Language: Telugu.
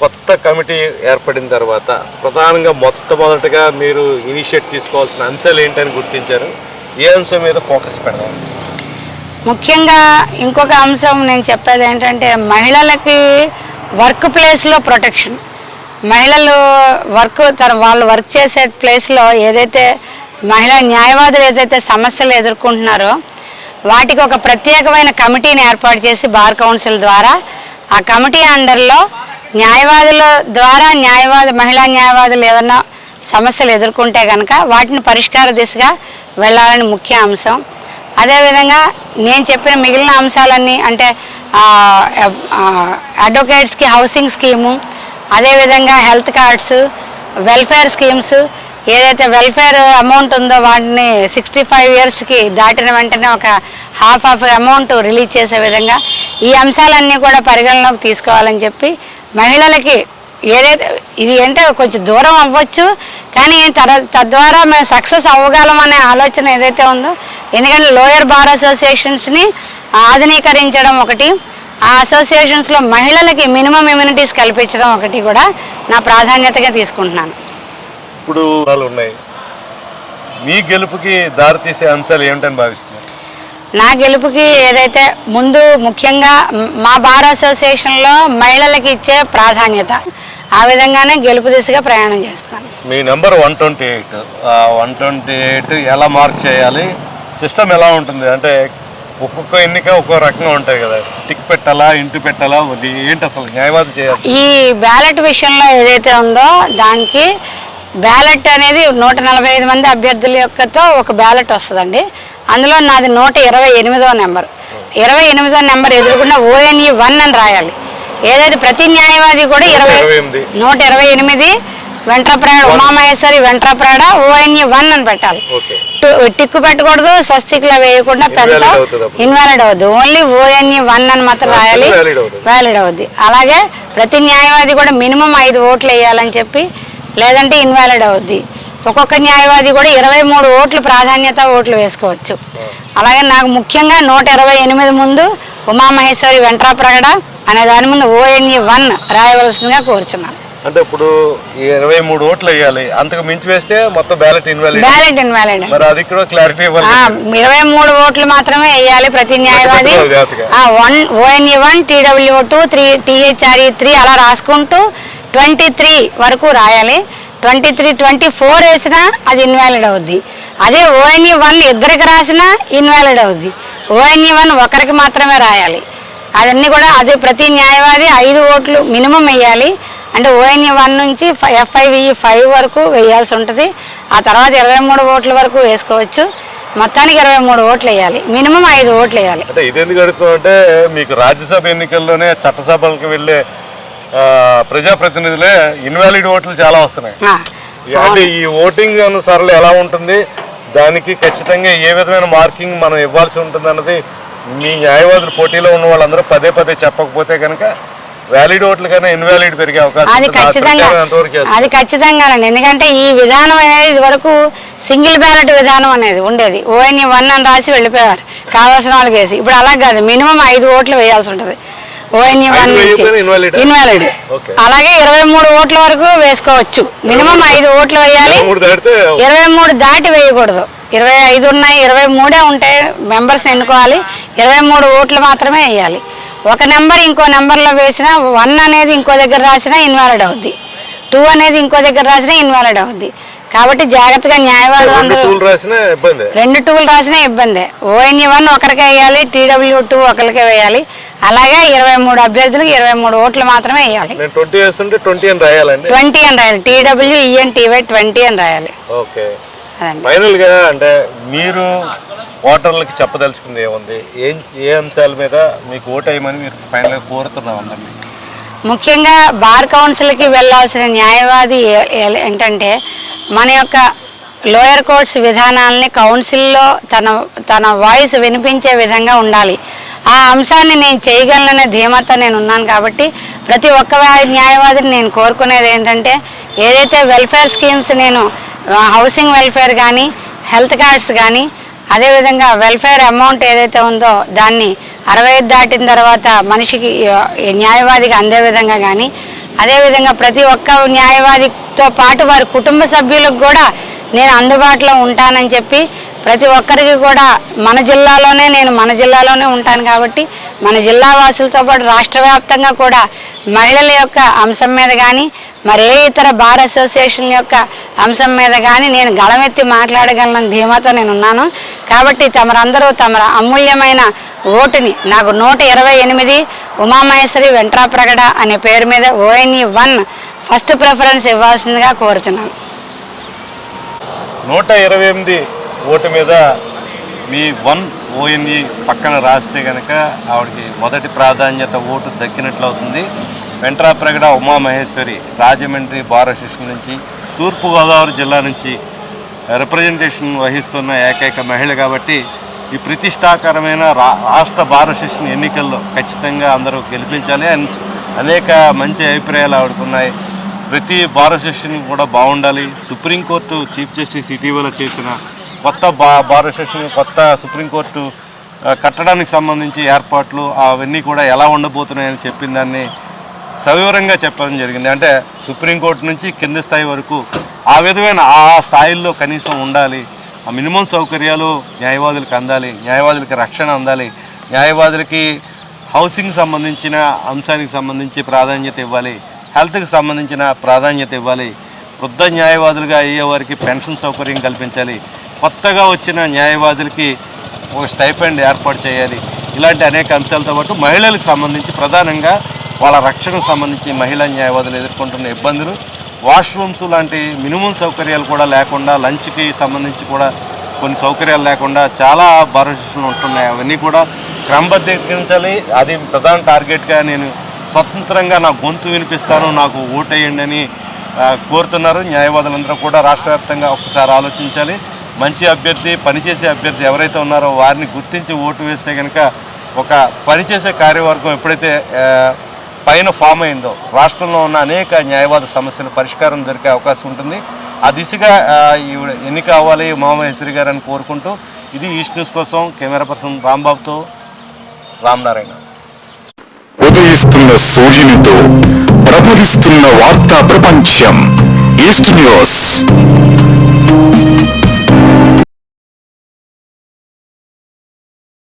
కొత్త కమిటీ ఏర్పడిన తర్వాత ప్రధానంగా మొట్టమొదటిగా మీరు ఇనిషియేట్ తీసుకోవాల్సిన అంశాలు ఏంటని గుర్తించారు? ఏ అంశం మీద ఫోకస్ పెడదాం. ముఖ్యంగా ఇంకొక అంశం నేను చెప్పేది ఏంటంటే మహిళలకి వర్క్ ప్లేస్లో ప్రొటెక్షన్. మహిళలు వర్క్ తన వాళ్ళు వర్క్ చేసే ప్లేస్లో ఏదైతే మహిళా న్యాయవాదులు ఏదైతే సమస్యలు ఎదుర్కొంటున్నారో వాటికి ఒక ప్రత్యేకమైన కమిటీని ఏర్పాటు చేసి బార్ కౌన్సిల్ ద్వారా ఆ కమిటీ అండర్లో న్యాయవాదుల ద్వారా న్యాయవాద మహిళా న్యాయవాదులు ఏమన్నా సమస్యలు ఎదుర్కొంటే కనుక వాటిని పరిష్కార దిశగా వెళ్ళాలని ముఖ్య అంశం. అదేవిధంగా నేను చెప్పిన మిగిలిన అంశాలన్నీ అంటే అడ్వకేట్స్కి హౌసింగ్ స్కీము అదేవిధంగా హెల్త్ కార్డ్స్ వెల్ఫేర్ స్కీమ్స్ ఏదైతే వెల్ఫేర్ అమౌంట్ ఉందో వాటిని సిక్స్టీ ఫైవ్ ఇయర్స్కి దాటిన వెంటనే ఒక హాఫ్ ఆఫ్ అమౌంట్ రిలీజ్ చేసే విధంగా ఈ అంశాలన్నీ కూడా పరిగణలోకి తీసుకోవాలని చెప్పి మహిళలకి ఏదైతే ఇది అంటే కొంచెం దూరం అవ్వచ్చు కానీ తర తద్వారా మేము సక్సెస్ అవ్వగలం అనే ఆలోచన ఏదైతే ఉందో ఎందుకంటే లోయర్ బార్ అసోసియేషన్స్ని ఆధునీకరించడం ఒకటి ఆ అసోసియేషన్స్లో మహిళలకి మినిమం ఇమ్యూనిటీస్ కల్పించడం ఒకటి కూడా నా ప్రాధాన్యతగా తీసుకుంటున్నాను. ఇప్పుడు వాళ్ళు ఉన్నాయి. మీ గెలుపుకి దారితీసే అంశాలు ఏమిటని భావిస్తున్నారు? నా గెలుపుకి ఏదైతే ముందు ముఖ్యంగా మ్- బార్ అసోసియేషన్లో మహిళలకి ఇచ్చే ప్రాధాన్యత ఆ విధంగానే గెలుపు దిశగా ప్రయాణం చేస్తాను. మీ number one twenty eight. One twenty eight ఎలా మార్క్ చేయాలి? సిస్టమ్ ఎలా ఉంటుంది? అంటే ఒక్కొక్క ఎన్నిక ఒక్కో రకంగా ఉంటాయి కదా. టిక్ పెట్టాలా ఇంటి పెట్టాలా? ఏంటి అసలు న్యాయవాది చేయాలి ఈ బ్యాలెట్ విషయంలో ఏదైతే ఉందో దానికి బ్యాలెట్ అనేది నూట నలభై ఐదు మంది అభ్యర్థుల యొక్కతో ఒక బ్యాలెట్ వస్తుందండి. అందులో నాది నూట ఇరవై ఎనిమిదో నెంబర్. ఇరవై ఎనిమిదో నెంబర్ ఎదురుకుండా ఓఎన్ఈ వన్ అని రాయాలి. ఏదైతే ప్రతి న్యాయవాది కూడా ఇరవై. నూట ఇరవై ఎనిమిది వెంట్రప్రాడ ఉమామహేశ్వరి వెంట్రప్రాడ ఓఎన్ఈ వన్ అని పెట్టాలి. టిక్కు పెట్టకూడదు స్వస్తిక్లో వేయకుండా పెద్ద. ఇన్వాలిడ్ అవుద్ది. ఓన్లీ ఓఎన్ఈ వన్ అని మాత్రం రాయాలి. వ్యాలిడ్ అవుద్ది. అలాగే ప్రతి న్యాయవాది కూడా మినిమం ఐదు ఓట్లు వేయాలని చెప్పి లేదంటే ఇన్వాలిడ్ అవుద్ది. ఒక్కొక్క న్యాయవాది కూడా ఇరవై మూడు ఓట్లు ప్రాధాన్యత ఓట్లు వేసుకోవచ్చు. అలాగే నాకు ముఖ్యంగా నూట ఇరవై ఎనిమిది ముందు ఉమామహేశ్వరి వెంట్రాప్రగడ అనే దాని ముందు ఓఎన్ఈ వన్ రాయవలసిందిగా కోరుచున్నాను. అంటే ఇప్పుడు ఇరవై మూడు ఓట్లు వేయాలి. అంతకు మించి వేస్తే మొత్తం బ్యాలెట్ ఇన్వాలిడ్ వ్యాలిడ్ ఇన్వాలిడ్ మరి అది కూడా క్లారిటీ ఇరవై మూడు ఓట్లు మాత్రమే వేయాలి ప్రతి న్యాయవాది. One O N E one T W two three T H R E three అలా రాసుకుంటూ ట్వంటీ త్రీ వరకు రాయాలి. ట్వంటీ త్రీ ట్వంటీ ఫోర్ వేసినా అది ఇన్వాలిడ్ అవుద్ది. అదే ఓఎన్ఈ వన్ ఇద్దరికి రాసినా ఇన్వాలిడ్ అవుద్ది. ఓఎన్ఈ వన్ ఒకరికి మాత్రమే రాయాలి. అవన్నీ కూడా అదే ప్రతి న్యాయవాది ఐదు ఓట్లు మినిమం వేయాలి. అంటే ఓఎన్ఈ వన్ నుంచి F I V E five వరకు వేయాల్సి ఉంటుంది. ఆ తర్వాత ఇరవై మూడు ఓట్ల వరకు వేసుకోవచ్చు. మొత్తానికి ఇరవై మూడు ఓట్లు వేయాలి. మినిమం ఐదు ఓట్లు వేయాలి. అంటే ఇది ఎందుకు అడుగుతాం అంటే మీకు రాజ్యసభ ఎన్నికల్లోనే చట్టసభలకు వెళ్ళే ప్రజాప్రతినిధులే ఇన్వాలిడ్ ఓట్లు చాలా వస్తున్నాయి. అంటే ఈ ఓటింగ్ అనుసారాలు ఎలా ఉంటుంది? దానికి ఖచ్చితంగా ఏ విధమైన మార్కింగ్ మనం ఇవ్వాల్సి ఉంటుంది అన్నది మీ న్యాయవాదులు పోటీలో ఉన్న వాళ్ళందరూ పదే పదే చెప్పకపోతే కనుక వ్యాలిడ్ ఓట్లు కన్నా ఇన్వాలిడ్ పెరిగే అవకాశం అది ఖచ్చితంగా? అది ఖచ్చితంగానండి ఎందుకంటే ఈ విధానం అనేది ఇదివరకు సింగిల్ బ్యాలెట్ విధానం అనేది ఉండేది. ఓఎన్ఈ వన్ అని రాసి వెళ్ళిపోయారు. కావాల్సిన వాళ్ళకి వేసి ఇప్పుడు అలా కాదు. మినిమం ఐదు ఓట్లు వేయాల్సి ఉంటుంది. ఓఎన్ఈ వన్ నుంచి? ఇన్వాలిడ్. అలాగే ఇరవై మూడు ఓట్ల వరకు వేసుకోవచ్చు. మినిమం ఐదు ఓట్లు వేయాలి. ఇరవై మూడు దాటి వేయకూడదు. ఇరవై ఐదు ఉన్నాయి ఇరవై మూడే ఉంటాయి మెంబర్స్ ఎన్నుకోవాలి. ఇరవై మూడు ఓట్లు మాత్రమే వేయాలి. ఒక నెంబర్ ఇంకో నెంబర్లో వేసినా వన్ అనేది ఇంకో దగ్గర రాసినా ఇన్వాలిడ్ అవుద్ది. టూ అనేది ఇంకో దగ్గర రాసినా ఇన్వాలిడ్ అవుద్ది. కాబట్టి జాగ్రత్తగా న్యాయవాదులు ఇబ్బంది. రెండు టూలు రాసినా ఇబ్బందే. ఓఎన్ఈ వన్ ఒకరికే వేయాలి టీడబ్ల్యూ టూ ఒకరికే వేయాలి. అలాగే ఇరవై మూడు అభ్యర్థులకు ఇరవై మూడు ఓట్లు మాత్రమే వేయాలి. నేను ట్వంటీ వేస్తుంటే ట్వంటీ అని రాయాలండి? ట్వంటీ అని రాయాలి. టీడబ్ల్యూ ఈఎన్టీవై ట్వంటీ అని రాయాలి. ఓకే. ఫైనల్గా అంటే మీరు ఓటర్లకి చెప్పదలుచుకుంది ఏముంది? ఏం ఏ అంశాల మీద మీకు మీరు ఫైనల్గా కోరుతున్నాం అందరినీ. ముఖ్యంగా బార్ కౌన్సిల్కి వెళ్ళాల్సిన న్యాయవాది ఏంటంటే మన యొక్క లోయర్ కోర్ట్స్ విధానాలని కౌన్సిల్లో తన తన వాయిస్ వినిపించే విధంగా ఉండాలి. ఆ అంశాన్ని నేను చేయగలననే ధీమాతో నేను ఉన్నాను కాబట్టి ప్రతి ఒక్క న్యాయవాదిని నేను కోరుకునేది ఏంటంటే ఏదైతే వెల్ఫేర్ స్కీమ్స్ నేను హౌసింగ్ వెల్ఫేర్ కానీ హెల్త్ కార్డ్స్ కానీ అదేవిధంగా వెల్ఫేర్ అమౌంట్ ఏదైతే ఉందో దాన్ని అరవై దాటిన తర్వాత మనిషికి న్యాయవాదికి అందే విధంగా కానీ అదేవిధంగా ప్రతి ఒక్క న్యాయవాదితో పాటు వారి కుటుంబ సభ్యులకు కూడా నేను అందుబాటులో ఉంటానని చెప్పి ప్రతి ఒక్కరికి కూడా మన జిల్లాలోనే నేను మన జిల్లాలోనే ఉంటాను కాబట్టి మన జిల్లా వాసులతో పాటు రాష్ట్ర వ్యాప్తంగా కూడా మహిళల యొక్క అంశం మీద కానీ మరే ఇతర బార్ అసోసియేషన్ యొక్క అంశం మీద కానీ నేను గళమెత్తి మాట్లాడగలను ధీమాతో నేను ఉన్నాను కాబట్టి తమరందరూ తమ అమూల్యమైన ఓటుని నాకు నూట ఇరవై ఎనిమిది ఉమామహేశ్వరి వెంట్రాప్రగడ అనే పేరు మీద ఓఎన్ఈ వన్ ఫస్ట్ ప్రిఫరెన్స్ ఇవ్వాల్సిందిగా కోరుచున్నాను. నూట ఇరవై ఎనిమిది ఓటు మీద మీ వన్ ఓఎన్ఈ పక్కన రాస్తే కనుక ఆవిడకి మొదటి ప్రాధాన్యత ఓటు దక్కినట్లు అవుతుంది. వెంట్రాప్రగడ ఉమామహేశ్వరి రాజమండ్రి బార్ అసోసియేషన్ నుంచి తూర్పుగోదావరి జిల్లా నుంచి రిప్రజెంటేషన్ వహిస్తున్న ఏకైక మహిళ కాబట్టి ఈ ప్రతిష్టాకరమైన రా రాష్ట్ర బార్ అసోసియేషన్ ఎన్నికల్లో ఖచ్చితంగా అందరూ గెలిపించాలి. అండ్ అనేక మంచి అభిప్రాయాలు ఆవిడకున్నాయి. ప్రతి బార్ అసోసియేషన్ కూడా బాగుండాలి. సుప్రీంకోర్టు చీఫ్ జస్టిస్ ఇటీవల చేసిన కొత్త బా బార్ అసోసియేషన్ కొత్త సుప్రీంకోర్టు కట్టడానికి సంబంధించి ఏర్పాట్లు అవన్నీ కూడా ఎలా ఉండబోతున్నాయని చెప్పిన దాన్ని సవివరంగా చెప్పడం జరిగింది. అంటే సుప్రీంకోర్టు నుంచి కింది స్థాయి వరకు ఆ విధమైన ఆ స్థాయిల్లో కనీసం ఉండాలి. ఆ మినిమం సౌకర్యాలు న్యాయవాదులకు అందాలి న్యాయవాదులకి రక్షణ అందాలి న్యాయవాదులకి హౌసింగ్ సంబంధించిన అంశానికి సంబంధించి ప్రాధాన్యత ఇవ్వాలి హెల్త్కి సంబంధించిన ప్రాధాన్యత ఇవ్వాలి వృద్ధ న్యాయవాదులుగా అయ్యే వారికి పెన్షన్ సౌకర్యం కల్పించాలి కొత్తగా వచ్చిన న్యాయవాదులకి ఒక స్టైఫండ్ ఏర్పాటు చేయాలి. ఇలాంటి అనేక అంశాలతో పాటు మహిళలకు సంబంధించి ప్రధానంగా వాళ్ళ రక్షణకు సంబంధించి మహిళా న్యాయవాదులు ఎదుర్కొంటున్న ఇబ్బందులు వాష్రూమ్స్ లాంటి మినిమం సౌకర్యాలు కూడా లేకుండా లంచ్కి సంబంధించి కూడా కొన్ని సౌకర్యాలు లేకుండా చాలా భరోసాలు ఉంటున్నాయి. అవన్నీ కూడా క్రమబద్ధీకరించాలి అది ప్రధాన టార్గెట్గా నేను స్వతంత్రంగా నా గొంతు వినిపిస్తాను నాకు ఓటేయండి అని కోరుతున్నారు. న్యాయవాదులందరూ కూడా రాష్ట్ర వ్యాప్తంగా ఒక్కసారి ఆలోచించాలి. మంచి అభ్యర్థి పనిచేసే అభ్యర్థి ఎవరైతే ఉన్నారో వారిని గుర్తించి ఓటు వేస్తే కనుక ఒక పనిచేసే కార్యవర్గం ఎప్పుడైతే పైన ఫామ్ అయిందో రాష్ట్రంలో ఉన్న అనేక న్యాయవాద సమస్యలు పరిష్కారం దొరికే అవకాశం ఉంటుంది. ఆ దిశగా ఈవిడ ఎన్నిక అవ్వాలి ఉమామహేశ్వరి గారు అని కోరుకుంటూ ఇది ఈస్ట్ న్యూస్ కోసం కెమెరా పర్సన్ రాంబాబుతో రామనారాయణ. ఉదయిస్తున్న సూర్యునితో ప్రబలిస్తున్న వార్తా ప్రపంచం ఈస్ట్ న్యూస్.